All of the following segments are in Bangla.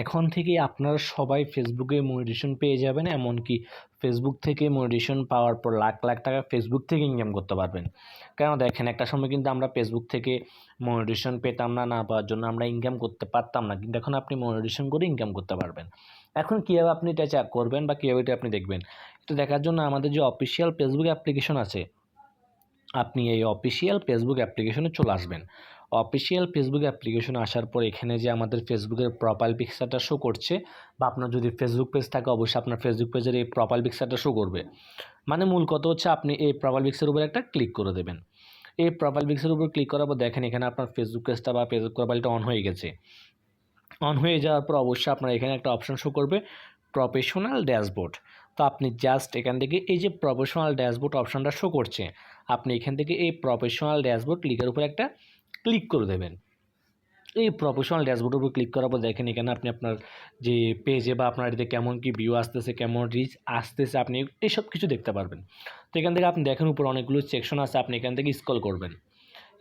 এখন থেকে আপনারা সবাই ফেসবুকে মনিটেশন পেয়ে যাবেন, এমনকি ফেসবুক থেকে মনিটেশন পাওয়ার পর লাখ লাখ টাকা ফেসবুক থেকে ইনকাম করতে পারবেন। কেন? দেখেন, একটা সময় কিন্তু আমরা ফেসবুক থেকে মনিটেশন পেতাম না না পাওয়ার জন্য আমরা ইনকাম করতে পারতাম না, কিন্তু এখন আপনি মনিটেশন করে ইনকাম করতে পারবেন। এখন কীভাবে আপনি এটা চেক করবেন বা কীভাবে এটা আপনি দেখবেন? এটা দেখার জন্য আমাদের যে অফিসিয়াল ফেসবুক অ্যাপ্লিকেশন আছে, আপনি এই অফিসিয়াল ফেসবুক অ্যাপ্লিকেশনে চলে আসবেন। অফিসিয়াল ফেসবুক অ্যাপ্লিকেশন আসার পর এখানে যে আমাদের ফেসবুকের প্রোফাইল পিকচারটা শো করছে বা আপনার যদি ফেসবুক পেজ থাকে, অবশ্যই আপনার ফেসবুক পেজের এই প্রোফাইল পিকচারটা শো করবে। মানে মূল কথা হচ্ছে আপনি এই প্রোফাইল পিকচার উপর একটা ক্লিক করে দেবেন। এই প্রোফাইল পিকচার উপর ক্লিক করার পর দেখেন এখানে আপনার ফেসবুক পেজটা বা ফেসবুক প্রোফাইলটা অন হয়ে গেছে। অন হয়ে যাওয়ার পর অবশ্যই আপনার এখানে একটা অপশন শো করবে প্রফেশনাল ড্যাশবোর্ড তো আপনি জাস্ট এখান থেকে এই যে প্রফেশনাল ড্যাশবোর্ড অপশনটা শো করছে, আপনি এখান থেকে এই প্রফেশনাল ড্যাশবোর্ড লিখের উপর একটা ক্লিক করে দেবেন। এই প্রফেশনাল ড্যাশবোর্ডের উপর ক্লিক করার পর দেখেন এখানে আপনি আপনার যে পেজে বা আপনার এতে কেমন কি ভিউ আসতেছে, কেমন রিচ আসতেছে, আপনি এইসব কিছু দেখতে পারবেন। তো এখান থেকে আপনি দেখেন উপর অনেকগুলো সেকশন আছে, আপনি এখান থেকে স্ক্রল করবেন।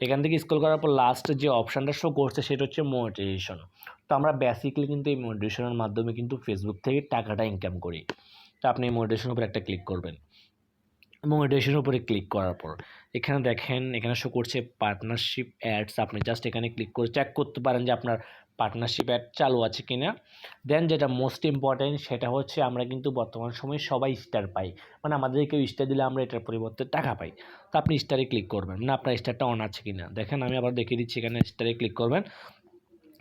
এখান থেকে স্ক্রল করার পর লাস্ট যে অপশানটা শো করছে, সেটা হচ্ছে মোটিভেশন তো আমরা বেসিক্যালি কিন্তু এই মোটিভেশনের মাধ্যমে কিন্তু ফেসবুক থেকে টাকাটা ইনকাম করি। তো আপনি এই মোটিভেশনের উপর একটা ক্লিক করবেন। মোটিভেশনের উপরে ক্লিক করার পর। এখানে দেখেন, এখানে শো করছে পার্টনারশিপ অ্যাডস আপনি জাস্ট এখানে ক্লিক করে চেক করতে পারেন যে আপনার পার্টনারশিপ অ্যাড চালু আছে কি না দেন যেটা মোস্ট ইম্পর্ট্যান্ট সেটা হচ্ছে আমরা কিন্তু বর্তমান সময়ে সবাই স্টার পাই। মানে আমাদের কেউ স্টার দিলে আমরা এটার পরিবর্তে টাকা পাই। তো আপনি স্টারে ক্লিক করবেন। না আপনার স্টারটা অন আছে কি না দেখেন, আমি আবার দেখিয়ে দিচ্ছি, এখানে স্টারে ক্লিক করবেন।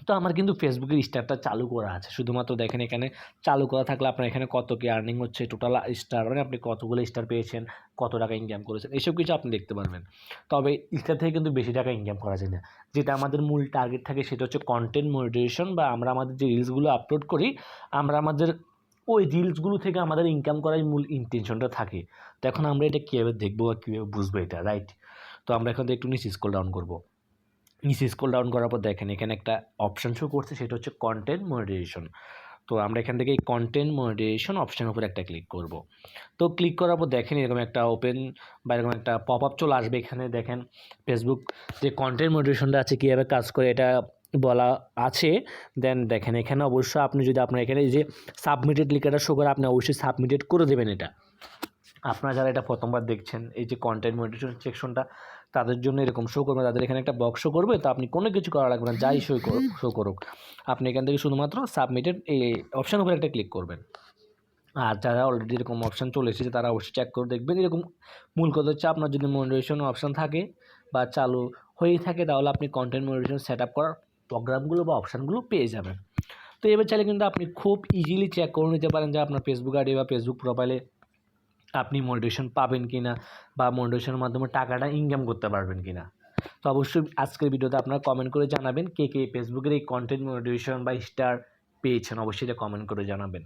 তো আমার কিন্তু ফেসবুকের স্টারটা চালু করা আছে। শুধুমাত্র দেখেন এখানে চালু করা থাকলে আপনার এখানে কত কি আর্নিং হচ্ছে টোটাল স্টার মানে আপনি কতগুলো স্টার পেয়েছেন, কত টাকা ইনকাম করেছেন এইসব কিছু আপনি দেখতে পারবেন। তবে স্টার থেকে কিন্তু বেশি টাকা ইনকাম করা যায় না। যেটা আমাদের মূল টার্গেট থাকে সেটা হচ্ছে কন্টেন্ট মনিটাইজেশন বা আমরা আমাদের যে রিলসগুলো আপলোড করি, আমরা আমাদের ওই রিলসগুলো থেকে আমাদের ইনকাম করার মূল ইন্টেনশনটা থাকে। তো এখন আমরা এটা কীভাবে দেখব বা কীভাবে বুঝব এটা রাইট তো আমরা এখন একটু নিচে স্কোল ডাউন করব। নিচে স্ক্রল ডাউন করার পর দেখেন, এখানে একটা অপশান শো করছে, সেটা হচ্ছে কন্টেন্ট মনিটাইজেশন তো আমরা এখান থেকে এই কন্টেন্ট মনিটাইজেশন অপশানের উপর একটা ক্লিক করব। তো ক্লিক করার পর দেখেন, এরকম একটা ওপেন বা এরকম একটা পপ আপ চলে আসবে এখানে, দেখেন ফেসবুক যে কন্টেন্ট মনিটাইজেশনটা আছে, কীভাবে কাজ করে এটা বলা আছে। দেন দেখেন, এখানে অবশ্যই আপনি যদি আপনার এখানে যে সাবমিটেড লিখাটা শো করে, আপনি অবশ্যই সাবমিটেড করে দেবেন এটা। আপনারা যারা এটা প্রথমবার দেখছেন, এই যে কন্টেন্ট মনিটেশন সেকশনটা তাদের জন্য এরকম শো করবে, তাদের এখানে একটা বক্স শো করবে, তো আপনি কোনো কিছু করা লাগবে না, যাই শো করুক শো করুক। আপনি এখান থেকে শুধুমাত্র সাবমিটেড এই অপশান উপরে একটা ক্লিক করবেন। আর যারা অলরেডি এরকম অপশান চলে এসেছে, তারা অবশ্যই চেক করে দেখবেন। এরকম মূল কথা হচ্ছে, আপনার যদি মনিটেশন অপশান থাকে বা চালু হয়েই থাকে, তাহলে আপনি কন্টেন্ট মনিটেশন সেট আপ করার প্রোগ্রামগুলো বা অপশানগুলো পেয়ে যাবেন। তো এবার চাইলে কিন্তু আপনি খুব ইজিলি চেক করে নিতে পারেন যে আপনার ফেসবুক আইডি বা ফেসবুক প্রোফাইলে আপনি মোটিভেশন পাবেন কি না বা মোটিভেশনের মাধ্যমে টাকাটা ইনকাম করতে পারবেন কি না তো অবশ্যই আজকের ভিডিওতে আপনারা কমেন্ট করে জানাবেন কে কে ফেসবুকের এই কন্টেন্ট মোটিভেশন বা স্টার পেয়েছেন। অবশ্যই এটা কমেন্ট করে জানাবেন।